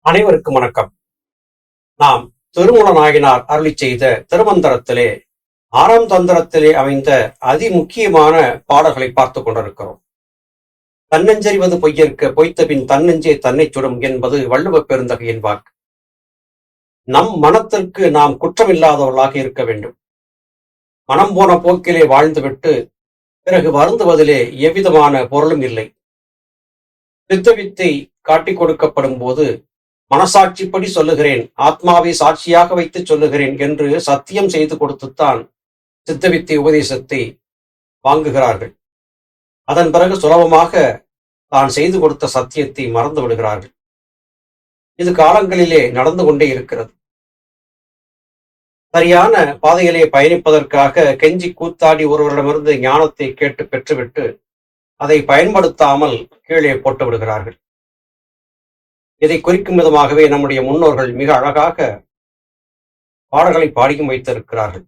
அனைவருக்கும் வணக்கம். நாம் திருமூல அருளி செய்த திருமந்திரத்திலே ஆறாம் தந்திரத்திலே அமைந்த அதிமுக்கியமான பாடல்களை பார்த்துக் கொண்டிருக்கிறோம். தன்னஞ்சறிவது பொய்யற்க பொய்த்த பின் தன்னஞ்சே தன்னை சுடும் என்பது வள்ளுவ பெருந்தகையின் வாக்கு. நம் மனத்திற்கு நாம் குற்றமில்லாதவர்களாக இருக்க வேண்டும். மனம் போன போக்கிலே வாழ்ந்துவிட்டு பிறகு வருந்துவதிலே எவ்விதமான பொருளும் இல்லை. சித்தவித்தை காட்டிக் கொடுக்கப்படும் போது மனசாட்சிப்படி சொல்லுகிறேன். ஆத்மாவை சாட்சியாக வைத்து சொல்லுகிறேன் என்று சத்தியம் செய்து கொடுத்துத்தான் சித்தவித்தை உபதேசத்தை வாங்குகிறார்கள். அதன் பிறகு சுலபமாக தான் செய்து கொடுத்த சத்தியத்தை மறந்து விடுகிறார்கள். இது காலங்களிலே நடந்து கொண்டே இருக்கிறது. சரியான பாதையிலே பயணிப்பதற்காக கெஞ்சி கூத்தாடி ஒருவரிடமிருந்து ஞானத்தை கேட்டு பெற்றுவிட்டு அதை பயன்படுத்தாமல் கீழே போட்டு விடுகிறார்கள். இதை குறிக்கும் விதமாகவே நம்முடைய முன்னோர்கள் மிக அழகாக பாடல்களை பாடியும் வைத்திருக்கிறார்கள்.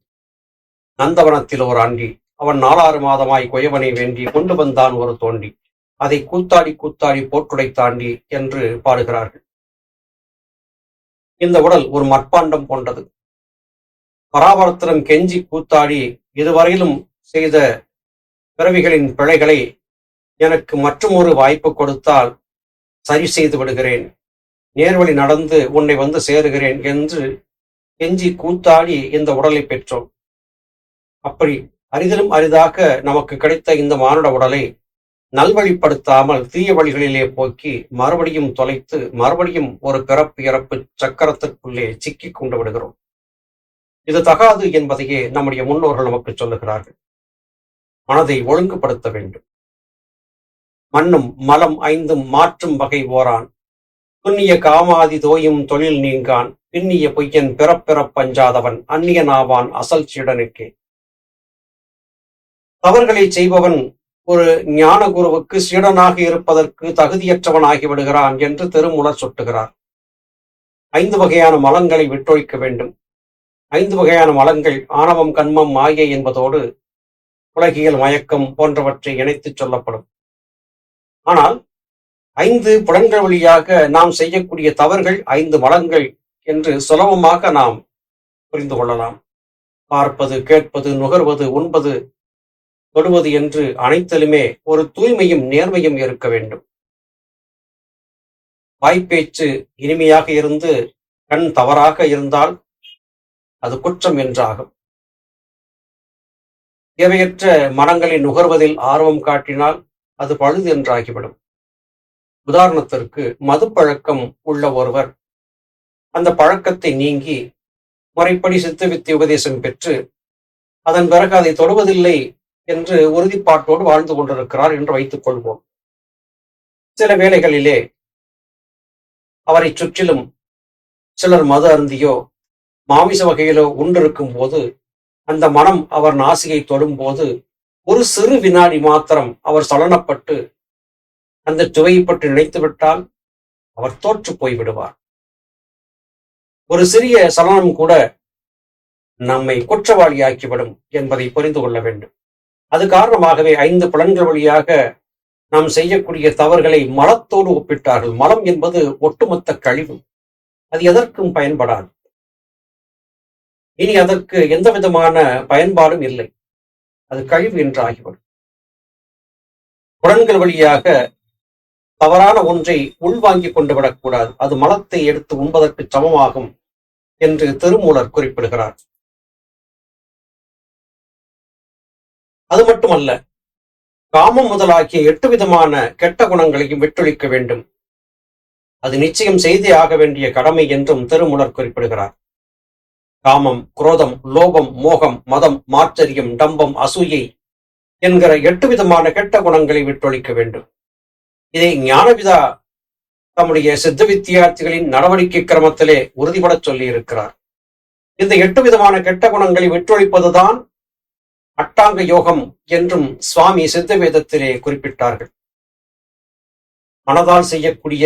நந்தவனத்தில் ஒரு ஆண்டி அவன் நாலாறு மாதமாய் குயவனை வேண்டி கொண்டு வந்தான் ஒரு தோண்டி. அதை கூத்தாடி கூத்தாடி போற்றுடை தாண்டி என்று பாடுகிறார்கள். இந்த உடல் ஒரு மட்பாண்டம் போன்றது பராபரத்திடம் கெஞ்சி கூத்தாடி இதுவரையிலும் செய்த பிறவிகளின் பிழைகளை எனக்கு மற்றுமொரு வாய்ப்பு கொடுத்தால் சரி செய்து விடுகிறேன். நேர்வழி நடந்து உன்னை வந்து சேருகிறேன் என்று கெஞ்சி கூத்தாடி இந்த உடலை பெற்றோம். அப்படி அரிதிலும் அரிதாக நமக்கு கிடைத்த இந்த மானுட உடலை நல்வழிப்படுத்தாமல் தீய வழிகளிலே போக்கி மறுபடியும் தொலைத்து மறுபடியும் ஒரு பிறப்பு இறப்பு சக்கரத்திற்குள்ளே சிக்கிக் கொண்டு விடுகிறோம். இது தகாது என்பதையே நம்முடைய முன்னோர்கள் நமக்கு சொல்லுகிறார்கள். மனதை ஒழுங்குபடுத்த வேண்டும். மண்ணும் மலம் ஐந்தும் மாற்றும் வகை ஓரான். துண்ணிய காமாதி தோயும் தொழில் நீங்கான் பின்னிய பொய்யன் பிறப்பிறப் பஞ்சாதவன் அந்நியனாவான் அசல் சீடனுக்கே. தவறுகளை செய்பவன் ஒரு ஞான குருவுக்கு சீடனாக இருப்பதற்கு தகுதியற்றவன் ஆகிவிடுகிறான் என்று திருமுலர் சுட்டுகிறார். ஐந்து வகையான மலங்களை விட்டொழிக்க வேண்டும். ஐந்து வகையான மலங்கள் ஆணவம் கண்மம் மாயை என்பதோடு உலகியல் மயக்கம் போன்றவற்றை இணைத்துச் சொல்லப்படும். ஆனால் ஐந்து புலன்கள் வழியாக நாம் செய்யக்கூடிய தவறுகள் ஐந்து வளங்கள் என்று சுலபமாக நாம் புரிந்து கொள்ளலாம். பார்ப்பது கேட்பது நுகர்வது உண்பது தொடுவது என்று அனைத்திலுமே ஒரு தூய்மையும் நேர்மையும் இருக்க வேண்டும். வாய்ப்பேச்சு இனிமையாக இருந்து கண் தவறாக இருந்தால் அது குற்றம் என்றாகும். தேவையற்ற மனங்களை நுகர்வதில் ஆர்வம் காட்டினால் அது பழுது என்றாகிவிடும். உதாரணத்திற்கு மது பழக்கம் உள்ள ஒருவர். அந்த பழக்கத்தை நீங்கி முறைப்படி சித்தவித்தை உபதேசம் பெற்று அதன் பிறகு அதை தொடுவதில்லை என்று உறுதிப்பாட்டோடு வாழ்ந்து கொண்டிருக்கிறார் என்று வைத்துக் கொள்வோம். சில வேளைகளிலே அவரை சுற்றிலும் சிலர் மது அருந்தியோ மாமிச வகையிலோ உண்டிருக்கும் போது அந்த மனம் அவர் நாசியை தொடும்போது ஒரு சிறு வினாடி மாத்திரம் அவர் சலனப்பட்டு அந்த சுவையை பற்றி நினைத்துவிட்டால் அவர் தோற்று போய்விடுவார். ஒரு சிறிய சலனம் கூட நம்மை குற்றவாளியாக்கிவிடும் என்பதை புரிந்து கொள்ள வேண்டும். அது காரணமாகவே ஐந்து புலன்கள் வழியாக நாம் செய்யக்கூடிய தவறுகளை மலத்தோடு ஒப்பிட்டார்கள். மலம் என்பது ஒட்டுமொத்த கழிவு. அது எதற்கும் பயன்படாது. இனி அதற்கு எந்த விதமான பயன்பாடும் இல்லை. அது கழிவு என்று ஆகிவிடும் புலன்கள் வழியாக தவறான ஒன்றை உள்வாங்கிக் கொண்டு விடக்கூடாது. அது மலத்தை எடுத்து உண்பதற்கு சமமாகும் என்று திருமூலர் குறிப்பிடுகிறார். அது மட்டுமல்ல காமம் முதலாகிய எட்டு விதமான கெட்ட குணங்களையும் விட்டொழிக்க வேண்டும். அது நிச்சயம் செய்தே ஆக வேண்டிய கடமை என்றும் திருமுலர் குறிப்பிடுகிறார். காமம் குரோதம் லோபம் மோகம் மதம் மாச்சரியம் டம்பம் அசூயை என்கிற எட்டு விதமான கெட்ட குணங்களை விட்டொழிக்க வேண்டும். இதை ஞானவிதா தம்முடைய சித்த வித்தியார்த்திகளின் நடவடிக்கை கிரமத்திலே உறுதிபடச் சொல்லி இருக்கிறார் இந்த எட்டு விதமான கெட்ட குணங்களை விட்டொழிப்பதுதான் அட்டாங்க யோகம் என்றும் சுவாமி சித்த வேதத்திலே குறிப்பிட்டார்கள். மனதால் செய்யக்கூடிய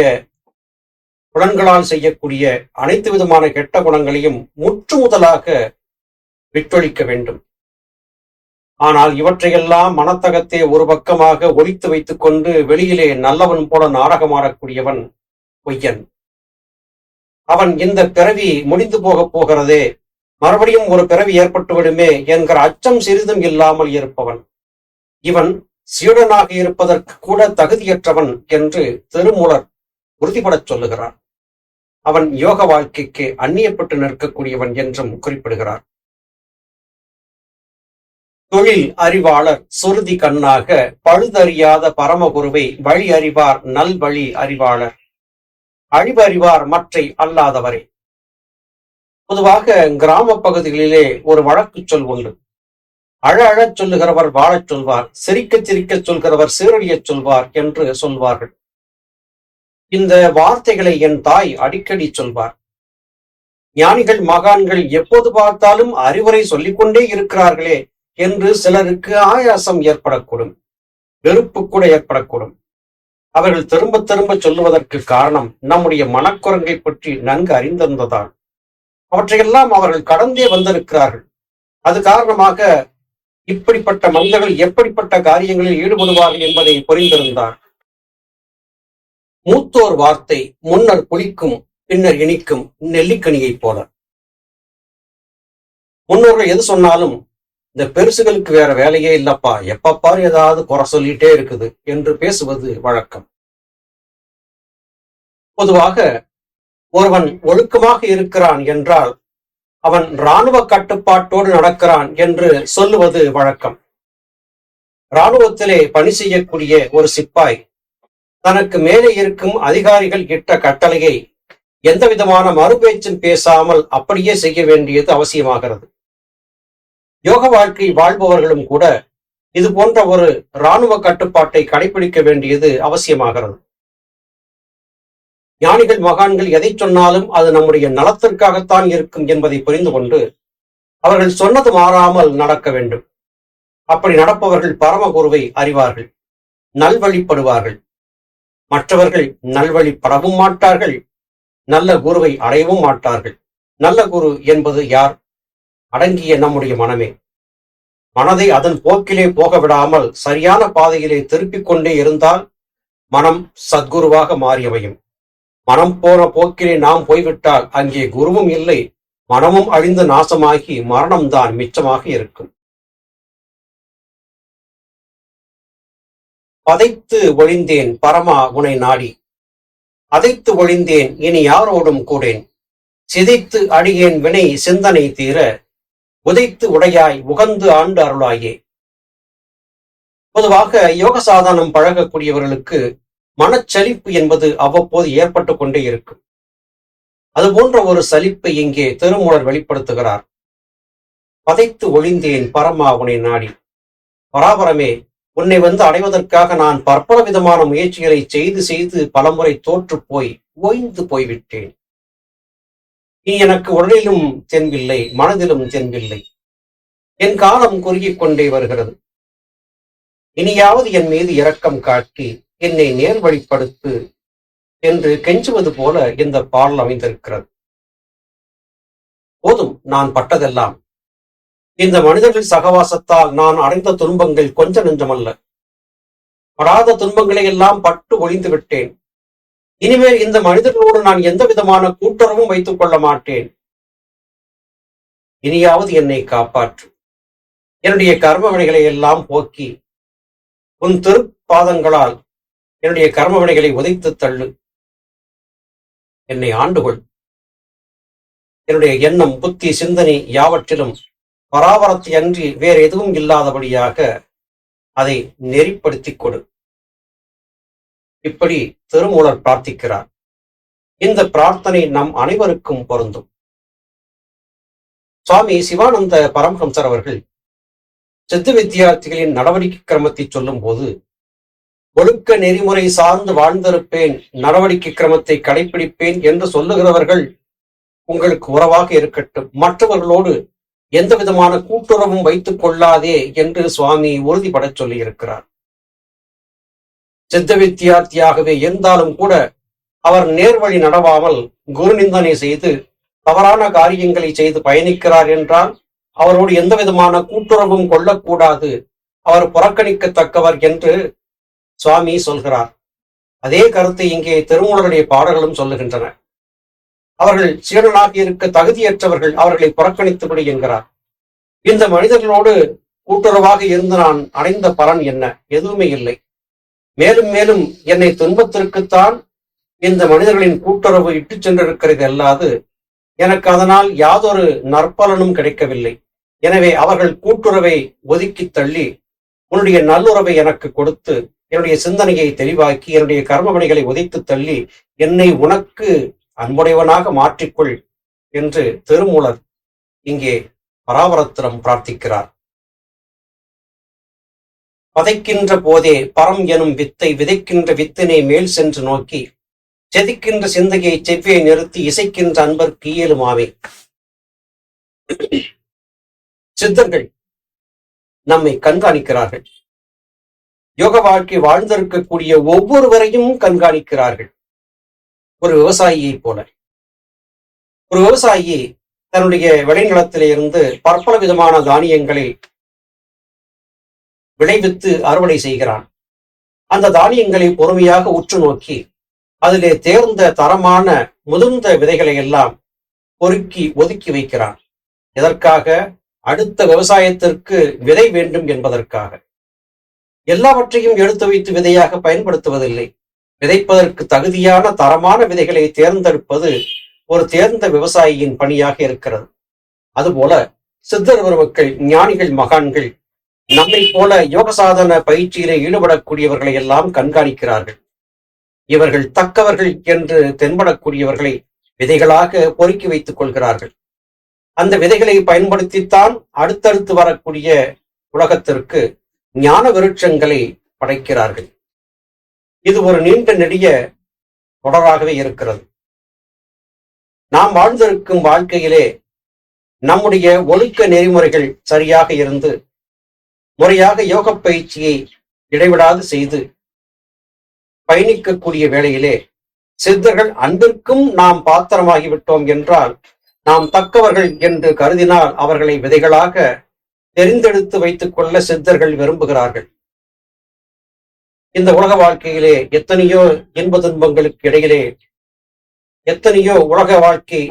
புலன்களால் செய்யக்கூடிய அனைத்து விதமான கெட்ட குணங்களையும் முற்று முதலாக விட்டொழிக்க வேண்டும். ஆனால் இவற்றையெல்லாம் மனத்தகத்தே ஒரு பக்கமாக ஒழித்து வைத்துக் கொண்டு வெளியிலே நல்லவன் போல நாடகமாடக்கூடியவன் பொய்யன். அவன் இந்த பிறவி முடிந்து போகப் போகிறதே மறுபடியும் ஒரு பிறவி ஏற்பட்டுவிடுமே என்கிற அச்சம் சிறிதும் இல்லாமல் இருப்பவன். இவன் சீடனாக இருப்பதற்கு கூட தகுதியற்றவன் என்று திருமூலர் உறுதிபடச் சொல்லுகிறார். அவன் யோக வாழ்க்கைக்கு அந்நியப்பட்டு நிற்கக்கூடியவன் என்றும் குறிப்பிடுகிறார். தொழில் அறிவாளர் சுருதி கண்ணாக பழுதறியாத பரமகுருவை வழி அறிவார் நல்வழி அறிவாளர். அழிவறிவார் மற்றை அல்லாதவரே. பொதுவாக கிராம பகுதிகளிலே ஒரு வழக்கு சொல் உண்டு. அழ அழச் சொல்லுகிறவர் வாழச் சொல்வார் சிரிக்கச் சிரிக்கச் சொல்கிறவர் சீரழியச் சொல்வார் என்று சொல்வார்கள். இந்த வார்த்தைகளை என் தாய் அடிக்கடி சொல்வார். ஞானிகள் மகான்கள் எப்போது பார்த்தாலும் அறிவுரை சொல்லிக்கொண்டே இருக்கிறார்களே என்று சிலருக்கு ஆயாசம் ஏற்படக்கூடும் வெறுப்பு கூட ஏற்படக்கூடும். அவர்கள் திரும்ப திரும்ப சொல்லுவதற்கு காரணம் நம்முடைய மனக்குரங்கை பற்றி நன்கு அறிந்திருந்ததால். அவற்றையெல்லாம் அவர்கள் கடந்தே வந்திருக்கிறார்கள். அது காரணமாக இப்படிப்பட்ட மனிதர்கள் எப்படிப்பட்ட காரியங்களில் ஈடுபடுவார்கள் என்பதை புரிந்திருந்தார். மூத்தோர் வார்த்தை முன்னர் புளிக்கும் பின்னர் இனிக்கும் நெல்லிக்கனியைப் போல. முன்னோர்கள் எது சொன்னாலும் இந்த பெருசுகளுக்கு வேற வேலையே இல்லப்பா. எப்பப்பாரு ஏதாவது குறை சொல்லிட்டே இருக்குது என்று பேசுவது வழக்கம். பொதுவாக ஒருவன் ஒழுக்கமாக இருக்கிறான் என்றால் அவன் இராணுவ கட்டுப்பாட்டோடு நடக்கிறான் என்று சொல்லுவது வழக்கம். இராணுவத்திலே பணி செய்யக்கூடிய ஒரு சிப்பாய் தனக்கு மேலே இருக்கும் அதிகாரிகள் இட்ட கட்டளையை எந்த விதமான மறுபேச்சும் பேசாமல் அப்படியே செய்ய வேண்டியது அவசியமாகிறது. யோக வாழ்க்கை வாழ்பவர்களும் கூட இது போன்ற ஒரு இராணுவ கட்டுப்பாட்டை கடைபிடிக்க வேண்டியது அவசியமாகிறது. ஞானிகள் மகான்கள் எதை சொன்னாலும் அது நம்முடைய நலத்திற்காகத்தான் இருக்கும் என்பதை புரிந்து கொண்டு அவர்கள் சொன்னது மாறாமல் நடக்க வேண்டும். அப்படி நடப்பவர்கள் பரமகுருவை அறிவார்கள் நல்வழிப்படுவார்கள். மற்றவர்கள் நல்வழிப்படவும் மாட்டார்கள் நல்ல குருவை அடையவும் மாட்டார்கள். நல்ல குரு என்பது யார்? அடங்கிய நம்முடைய மனமே. மனதை அதன் போக்கிலே போக விடாமல் சரியான பாதையிலே திருப்பிக் கொண்டே இருந்தால் மனம் சத்குருவாக மாறியவையும் மனம் போன போக்கிலே நாம் போய்விட்டால் அங்கே குருவும் இல்லை மனமும் அழிந்து நாசமாகி மரணம்தான் மிச்சமாக இருக்கும். பதைத்து ஒழிந்தேன் பரமா உனை நாடி. அதைத்து ஒழிந்தேன் இனி யாரோடும் கூடேன். சிதைத்து அடியேன் வினை சிந்தனை தீர உதைத்து உடையாய் உகந்து ஆண்டு அருளாயே. பொதுவாக யோக சாதனம் பழகக்கூடியவர்களுக்கு மனச்சலிப்பு என்பது அவ்வப்போது ஏற்பட்டு கொண்டே இருக்கும். அது போன்ற ஒரு சலிப்பை இங்கே திருமூலர் வெளிப்படுத்துகிறார். பதைத்து ஒழிந்தேன் பரமா உனை நாடி. பராபரமே உன்னை வந்து அடைவதற்காக நான் பற்பல விதமான முயற்சிகளை செய்து செய்து பலமுறை தோற்று போய் ஓய்ந்து போய்விட்டேன். நீ எனக்கு உடலிலும் தென்பில்லை மனதிலும் தென்பில்லை என் காலம் குறுகிக் கொண்டே வருகிறது. இனியாவது என் மீது இரக்கம் காட்டி என்னை நேர்வழிப்படுத்து என்று கெஞ்சுவது போல இந்த பாடல் அமைந்திருக்கிறது. போதும் நான் பட்டதெல்லாம். இந்த மனிதர்கள் சகவாசத்தால் நான் அடைந்த துன்பங்கள் கொஞ்ச நெஞ்சமல்ல. படாத துன்பங்களை எல்லாம் பட்டு ஒழிந்து விட்டேன். இனிமேல் இந்த மனிதர்களோடு நான் எந்த விதமான கூட்டுறவும் வைத்துக் கொள்ள மாட்டேன். இனியாவது என்னை காப்பாற்று. என்னுடைய கர்ம வினைகளை எல்லாம் போக்கி உன் திருப்பாதங்களால் என்னுடைய கர்ம வினைகளை உதைத்து தள்ளு. என்னை ஆண்டுகொள். என்னுடைய எண்ணம் புத்தி சிந்தனை யாவற்றிலும் பராபரத்தை அன்றி வேறு எதுவும் இல்லாதபடியாக அதை நெறிப்படுத்திக் கொடு. இப்படி திருமூலர் பிரார்த்திக்கிறார். இந்த பிரார்த்தனை நம் அனைவருக்கும் பொருந்தும். சுவாமி சிவானந்த பரமஹம்சர் அவர்கள் சித்து வித்தியார்த்திகளின் நடவடிக்கை கிரமத்தை சொல்லும் போது ஒழுக்க நெறிமுறை சார்ந்து வாழ்ந்திருப்பேன் நடவடிக்கை கிரமத்தை கடைபிடிப்பேன் என்று சொல்லுகிறவர்கள் உங்களுக்கு உறவாக இருக்கட்டும். மற்றவர்களோடு எந்த விதமான கூட்டுறவும் வைத்துக் கொள்ளாதே என்று சுவாமி உறுதிபடச் சொல்லியிருக்கிறார். சித்த வித்தியார்த்தியாகவே இருந்தாலும் கூட அவர் நேர்வழி நடவாமல் குருநிந்தனை செய்து தவறான காரியங்களை செய்து பயணிக்கிறார் என்றால் அவரோடு எந்த விதமான கூட்டுறவும் கொள்ளக்கூடாது. அவர் புறக்கணிக்கத்தக்கவர் என்று சுவாமி சொல்கிறார். அதே கருத்தை இங்கே திருமூலருடைய பாடல்களும் சொல்லுகின்றன. அவர்கள் சீடனாக இருக்க தகுதியற்றவர்கள் அவர்களை புறக்கணித்துவிடு என்கிறார். இந்த மனிதர்களோடு கூட்டுறவாக இருந்து நான் அடைந்த பலன் என்ன? எதுவுமே இல்லை. மேலும் மேலும் என்னை துன்பத்திற்குத்தான் இந்த மனிதர்களின் கூட்டுறவு இட்டுச் சென்றிருக்கிறது அல்லாது எனக்கு அதனால் யாதொரு நற்பலனும் கிடைக்கவில்லை. எனவே அவர்கள் கூட்டுறவை ஒதுக்கி தள்ளி உன்னுடைய நல்லுறவை எனக்கு கொடுத்து என்னுடைய சிந்தனையை தெளிவாக்கி என்னுடைய கர்மபணிகளை உதைத்து தள்ளி என்னை உனக்கு அன்புடையவனாக மாற்றிக்கொள் என்று திருமூலர் இங்கே பராபரத்திரம் பிரார்த்திக்கிறார். பதைக்கின்ற போதே பரம் எனும் வித்தை விதைக்கின்ற வித்தினை மேல் சென்று நோக்கி செதிக்கின்ற சிந்தையை செவ்வியை நிறுத்தி இசைக்கின்ற அன்பர் கீயலுமாவே சித்தர்கள் நம்மை கண்காணிக்கிறார்கள். யோக வாழ்க்கை வாழ்ந்திருக்கக்கூடிய ஒவ்வொருவரையும் கண்காணிக்கிறார்கள். ஒரு விவசாயியை போல. ஒரு விவசாயி தன்னுடைய விளைநிலத்திலிருந்து பற்பல விதமான தானியங்களை விளைவித்து அறுவடை செய்கிறான். அந்த தானியங்களை பொறுமையாக உற்று நோக்கி அதிலே தேர்ந்த தரமான முதிர்ந்த விதைகளை எல்லாம் பொறுக்கி ஒதுக்கி வைக்கிறான். எதற்காக? அடுத்த விவசாயத்திற்கு விதை வேண்டும் என்பதற்காக. எல்லாவற்றையும் எடுத்து வைத்து விதையாக பயன்படுத்துவதில்லை. விதைப்பதற்கு தகுதியான தரமான விதைகளை தேர்ந்தெடுப்பது ஒரு தேர்ந்த விவசாயியின் பணியாக இருக்கிறது. அதுபோல சித்தர் பெருமக்கள் ஞானிகள் மகான்கள் நம்மை போல யோக சாதன பயிற்சியிலே ஈடுபடக்கூடியவர்களை எல்லாம் கண்காணிக்கிறார்கள். இவர்கள் தக்கவர்கள் என்று தென்படக்கூடியவர்களை விதைகளாக பொறுக்கி வைத்துக் கொள்கிறார்கள். அந்த விதைகளை பயன்படுத்தித்தான் அடுத்தடுத்து வரக்கூடிய உலகத்திற்கு ஞான விருட்சங்களை படைக்கிறார்கள். இது ஒரு நீண்ட நெடிய தொடராகவே இருக்கிறது. நாம் வாழ்ந்திருக்கும் வாழ்க்கையிலே நம்முடைய ஒழுக்க நெறிமுறைகள் சரியாக இருந்து முறையாக யோக பயிற்சியை இடைவிடாது செய்து பயணிக்கக்கூடிய வேளையிலே சித்தர்கள் அன்பிற்கும் நாம் பாத்திரமாகிவிட்டோம் என்றால் நாம் தக்கவர்கள் என்று கருதினால் அவர்களை விதைகளாக தெரிந்தெடுத்து வைத்துக் கொள்ள சித்தர்கள் விரும்புகிறார்கள். இந்த உலக வாழ்க்கையிலே எத்தனையோ இன்ப துன்பங்களுக்கு இடையிலே எத்தனையோ உலக வாழ்க்கை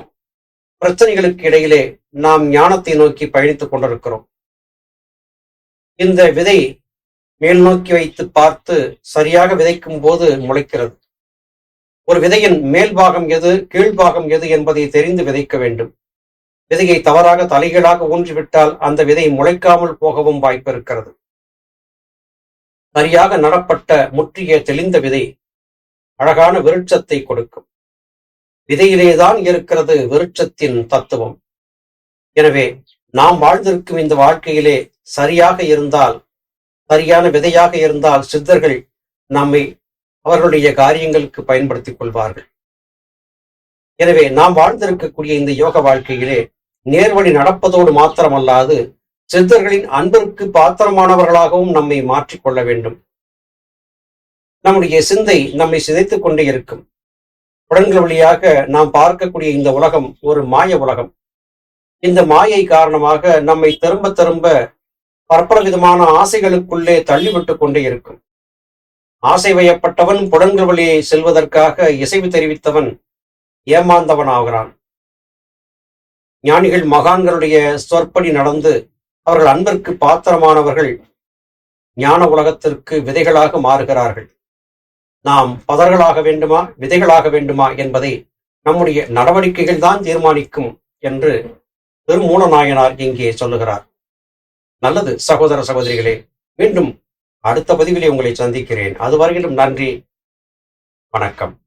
பிரச்சனைகளுக்கு இடையிலே நாம் ஞானத்தை நோக்கி பயணித்துக் கொண்டிருக்கிறோம். இந்த விதை மேல் நோக்கி வைத்து பார்த்து சரியாக விதைக்கும் போது முளைக்கிறது. ஒரு விதையின் மேல் பாகம் எது கீழ்பாகம் எது என்பதை தெரிந்து விதைக்க வேண்டும். விதையை தவறாக தலைகீழாக ஊன்றிவிட்டால் அந்த விதை முளைக்காமல் போகவும் வாய்ப்பு இருக்கிறது. சரியாக நடப்பட்ட முற்றிய தெளிந்த விதை அழகான விருட்சத்தை கொடுக்கும். விதையிலேதான் இருக்கிறது விருட்சத்தின் தத்துவம். எனவே நாம் வாழ்ந்திருக்கும் இந்த வாழ்க்கையிலே சரியாக இருந்தால் சரியான விதையாக இருந்தால் சித்தர்கள் நம்மை அவர்களுடைய காரியங்களுக்கு பயன்படுத்திக் கொள்வார்கள். எனவே நாம் வாழ்ந்திருக்கக்கூடிய இந்த யோக வாழ்க்கையிலே நேர்வழி நடப்பதோடு மாத்திரமல்லாது சித்தர்களின் அன்பிற்கு பாத்திரமானவர்களாகவும் நம்மை மாற்றிக்கொள்ள வேண்டும். நம்முடைய சிந்தை நம்மை சிதைத்துக் கொண்டே இருக்கும். புலன்கள் வழியாக நாம் பார்க்கக்கூடிய இந்த உலகம் ஒரு மாய உலகம். இந்த மாயை காரணமாக நம்மை திரும்ப திரும்ப பற்பல விதமான ஆசைகளுக்குள்ளே தள்ளிவிட்டு கொண்டே இருக்கும். ஆசை வயப்பட்டவன் புலன்கள் வழியை செல்வதற்காக இசைவு தெரிவித்தவன் ஏமாந்தவன் ஆகிறான். ஞானிகள் மகான்களுடைய சொற்படி நடந்து அவர்கள் அன்பிற்கு பாத்திரமானவர்கள் ஞான உலகத்திற்கு விதைகளாக மாறுகிறார்கள். நாம் பதர்களாக வேண்டுமா விதைகளாக வேண்டுமா என்பதை நம்முடைய நடவடிக்கைகள் தான் தீர்மானிக்கும் என்று திருமூலநாயனார் இங்கே சொல்லுகிறார். நல்லது சகோதர சகோதரிகளே மீண்டும் அடுத்த பதிவிலே உங்களை சந்திக்கிறேன். அதுவரையிலும் நன்றி வணக்கம்.